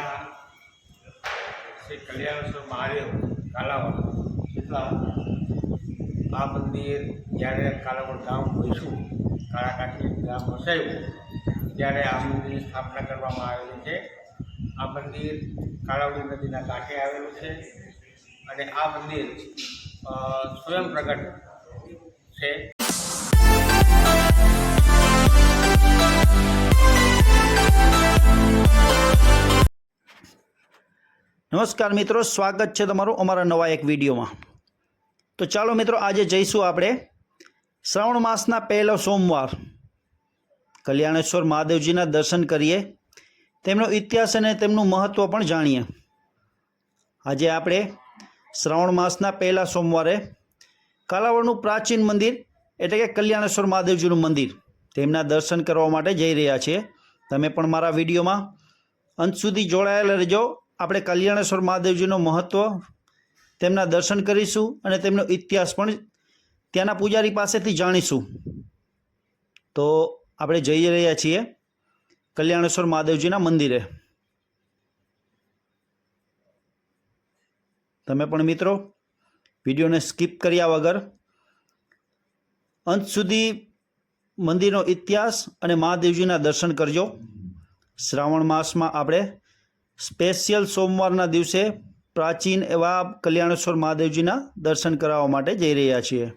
અહીંયા શ્રી કલ્યાણેશ્વર મહાદેવ કાલાવડ એટલા આ મંદિર, જ્યારે કાલાવડ ગામ હોઈશું કાળાકાઠી ગામ વસાયું, ત્યારે આ મંદિરની સ્થાપના કરવામાં આવેલી છે. આ મંદિર કાળાવડી નદીના કાંઠે આવેલું છે અને આ મંદિર સ્વયં પ્રગટ છે. નમસ્કાર મિત્રો, સ્વાગત છે તમારું અમારા નવા એક વિડીયોમાં. તો ચાલો મિત્રો, આજે જઈશું આપણે શ્રાવણ માસના પહેલો સોમવાર. કલ્યાણેશ્વર મહાદેવજીના દર્શન કરીએ. તેમનો ઇતિહાસ અને તેમનું મહત્ત્વ પણ જાણીએ. આજે આપણે શ્રાવણ માસના પહેલા સોમવારે કાલાવડનું પ્રાચીન મંદિર, એટલે કે કલ્યાણેશ્વર મહાદેવજીનું મંદિર, તેમના દર્શન કરવા માટે જઈ રહ્યા છીએ. તમે પણ મારા વિડીયોમાં અંત સુધી જોડાયેલા રહેજો. આપણે કલ્યાણેશ્વર મહાદેવજીનું મહત્ત્વ તેમના દર્શન કરીશું અને તેમનો ઇતિહાસ પણ ત્યાંના પૂજારી પાસેથી જાણીશું. તો આપણે જઈ રહ્યા છીએ કલ્યાણેશ્વર મહાદેવજીના મંદિરે. તમે પણ મિત્રો વિડીયોને સ્કીપ કર્યા વગર અંત સુધી મંદિરનો ઇતિહાસ અને મહાદેવજીના દર્શન કરજો. શ્રાવણ માસમાં આપણે સ્પેશિયલ સોમવારના દિવસે પ્રાચીન એવા કલ્યાણેશ્વર મહાદેવજીના દર્શન કરાવવા માટે જઈ રહ્યા છીએ.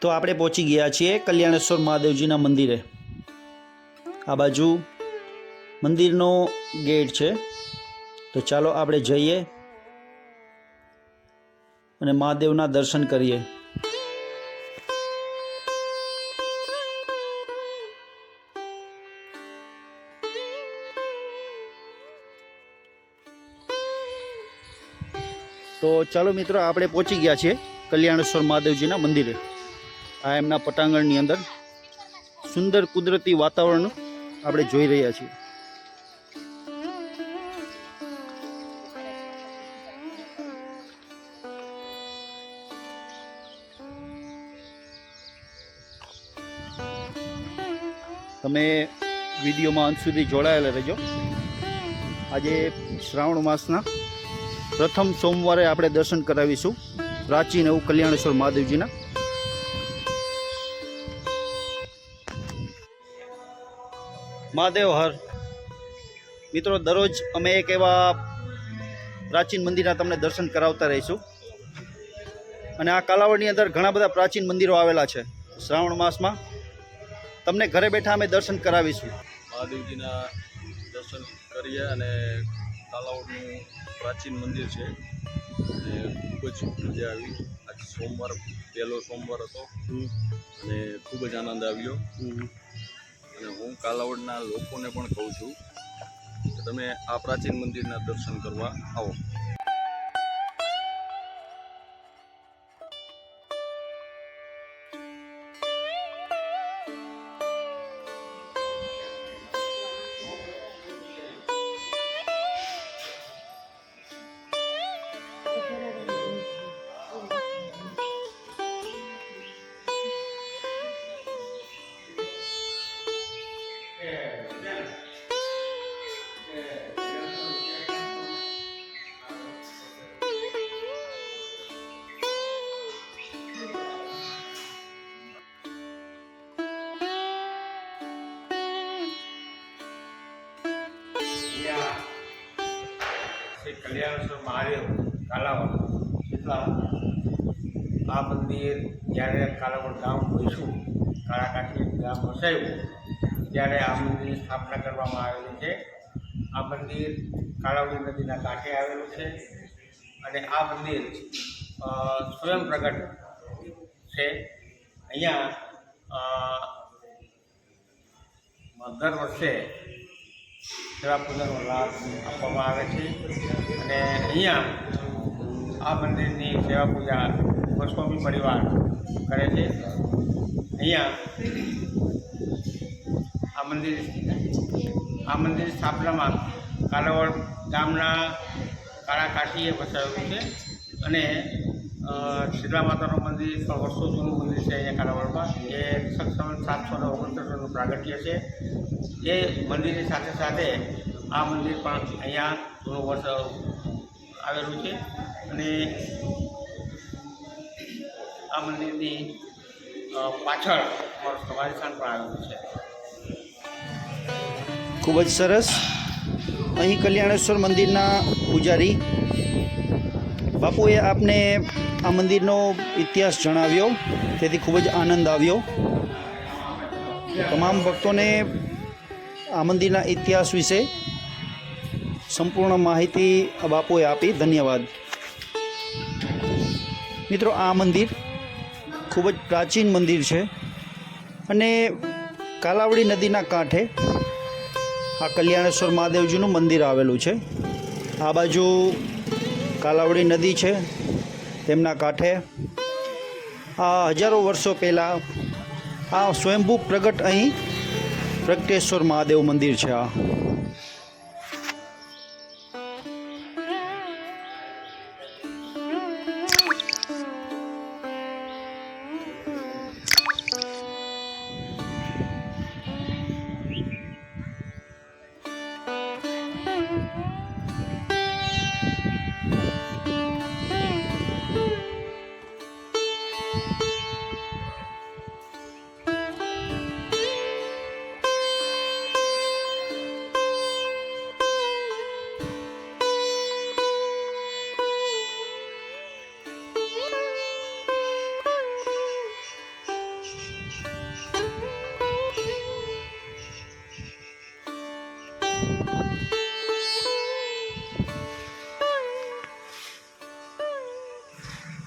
તો આપણે પહોંચી ગયા છીએ કલ્યાણેશ્વર મહાદેવજીના મંદિરે. આ બાજુ મંદિરનો ગેટ છે. તો ચાલો આપણે જઈએ અને મહાદેવના દર્શન કરીએ. તો ચાલો મિત્રો, આપણે પહોંચી ગયા છીએ કલ્યાણેશ્વર મહાદેવજીના મંદિરે. આ એમના પટાંગણની અંદર સુંદર કુદરતી વાતાવરણ આપણે જોઈ રહ્યા છીએ. તમે વિડીયોમાં અંત સુધી જોડાયેલા રહેજો. આજે શ્રાવણ માસના પ્રથમ સોમવારે આપણે દર્શન કરાવીશું. પ્રાચીન એવું કલ્યાણેશ્વર મહાદેવજીના. મહાદેવ હર. મિત્રો દરરોજ અમે એક એવા પ્રાચીન મંદિરના તમને દર્શન કરાવતા રહીશું. અને આ કાલાવડની અંદર ઘણા બધા પ્રાચીન મંદિરો આવેલા છે શ્રાવણ માસમાં. તમને ઘરે બેઠા અમે દર્શન કરાવીશું. મહાદેવજીના દર્શન કરીએ અને તાલાવડનું પ્રાચીન મંદિર છે. અને ખૂબ જ મજા આવી. આજે સોમવાર પહેલો સોમવાર હતો. અને ખૂબ જ આનંદ આવ્યો. અને હું કાલાવડના લોકોને પણ કહું છું કે તમે આ પ્રાચીન મંદિરના દર્શન કરવા આવો. શ્રી કલ્યાણેશ્વર મહાદેવ, કાલાવડ. એટલા આ મંદિર જ્યારે કાલાવડ ગામ હોઈશું કાળાકાઠી ગામ વસાયું, ત્યારે આ મંદિરની સ્થાપના કરવામાં આવેલી છે. આ મંદિર કાળાવડી નદીના કાંઠે આવેલું છે અને આ મંદિર સ્વયં પ્રગટ છે. અહીંયા દર વર્ષે સેવા પૂજાનો લાભ આપવામાં આવે છે. અને અહીંયા આ મંદિરની સેવા પૂજા ગોસ્વામી પરિવાર કરે છે. અહીંયા આ મંદિર આ મંદિર સ્થાપનામાં કાલાવડ ગામના કાળાકાઠીએ વસાવેલું છે. અને અ, શીતળા માતાનું મંદિર પણ વર્ષો જૂનું મંદિર છે અહીંયા કાલાવડમાં. એ સક્ષમ સાતસો ને ઓગણત્રીસનું પ્રાગટ્ય છે. એ મંદિરની સાથે સાથે આ મંદિર પણ અહીંયા જૂનું વર્ષ આવેલું છે. અને આ મંદિરની પાછળ સમાધિ સ્થાન પણ આવેલું છે. ખૂબ જ સરસ. અહીં કલ્યાણેશ્વર મંદિરના પૂજારી બાપુએ આપને આ મંદિરનો ઇતિહાસ જણાવ્યો. તેથી ખૂબ જ આનંદ આવ્યો. તમામ ભક્તોને આ મંદિરના ઇતિહાસ વિશે સંપૂર્ણ માહિતી બાપુએ આપી. ધન્યવાદ. મિત્રો, આ મંદિર ખૂબ જ પ્રાચીન મંદિર છે અને કાલાવડી નદીના કાંઠે આ કલ્યાણેશ્વર મહાદેવજીનું મંદિર આવેલું છે. આ બાજુ કાલાવડી નદી છે તેમના કાંઠે. આ હજારો વર્ષો પહેલાં આ સ્વયંભૂ પ્રગટ અહીં પ્રગટેશ્વર મહાદેવ મંદિર છે આ.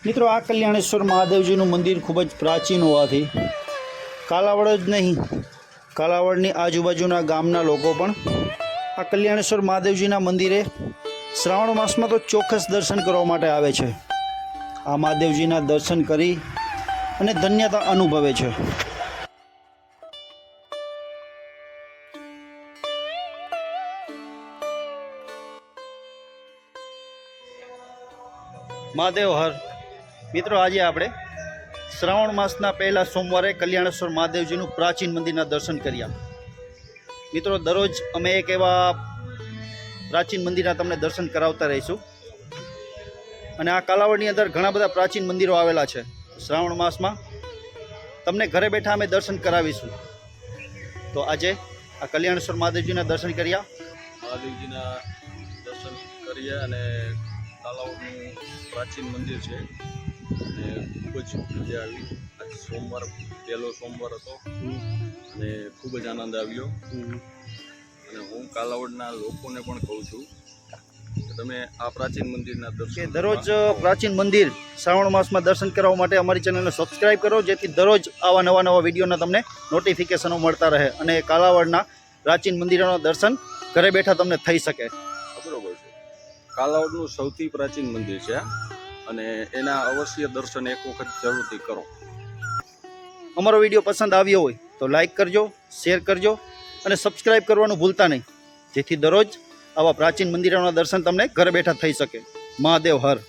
મિત્રો, આ કલ્યાણેશ્વર મહાદેવજીનું મંદિર ખૂબ જ પ્રાચીન હોવાથી કાલાવડ જ નહીં, કાલાવડની આજુબાજુના ગામના લોકો પણ આ કલ્યાણેશ્વર મહાદેવજીના મંદિરે શ્રાવણ માસમાં તો ચોક્કસ દર્શન કરવા માટે આવે છે. આ મહાદેવજીના દર્શન કરી અને ધન્યતા અનુભવે છે. મહાદેવ હર. મિત્રો, આજે આપણે શ્રાવણ માસના પહેલાં સોમવારે કલ્યાણેશ્વર મહાદેવજીનું પ્રાચીન મંદિરના દર્શન કર્યા. મિત્રો, દરરોજ અમે એક એવા પ્રાચીન મંદિરના તમને દર્શન કરાવતા રહીશું. અને આ કાલાવડની અંદર ઘણા બધા પ્રાચીન મંદિરો આવેલા છે શ્રાવણ માસમાં. તમને ઘરે બેઠા અમે દર્શન કરાવીશું. તો આજે આ કલ્યાણેશ્વર મહાદેવજીના દર્શન કર્યા. મહાદેવજીના દર્શન કરીએ અને કાલાવડનું પ્રાચીન મંદિર છે. અને ખૂબ જ મજા આવી. આજે સોમવાર પહેલો સોમવાર હતો. અને ખૂબ જ આનંદ આવ્યો. અને હું કાલાવડના લોકોને પણ કહું છું કે તમે આ પ્રાચીન મંદિરના દર્શન દરરોજ પ્રાચીન મંદિર શ્રાવણ માસમાં દર્શન કરવા માટે અમારી ચેનલને સબસ્ક્રાઇબ કરો જેથી દરરોજ આવા નવા નવા વિડીયોના તમને નોટિફિકેશનો મળતા રહે અને કાલાવડના પ્રાચીન મંદિરોના દર્શન ઘરે બેઠા તમને થઈ શકે. બરોબર છે. કાલાવડનું સૌથી પ્રાચીન મંદિર છે. અને એના અવશ્ય દર્શન એક વખત જરૂરથી કરો. અમારો વીડિયો પસંદ આવ્યો હોય તો લાઈક કરજો, શેર કરજો અને સબસ્ક્રાઈબ કરવાનું ભૂલતા નહીં. જેથી દરરોજ આવા પ્રાચીન મંદિરોના દર્શન તમને ઘરે બેઠા થઈ શકે. મહાદેવ હર.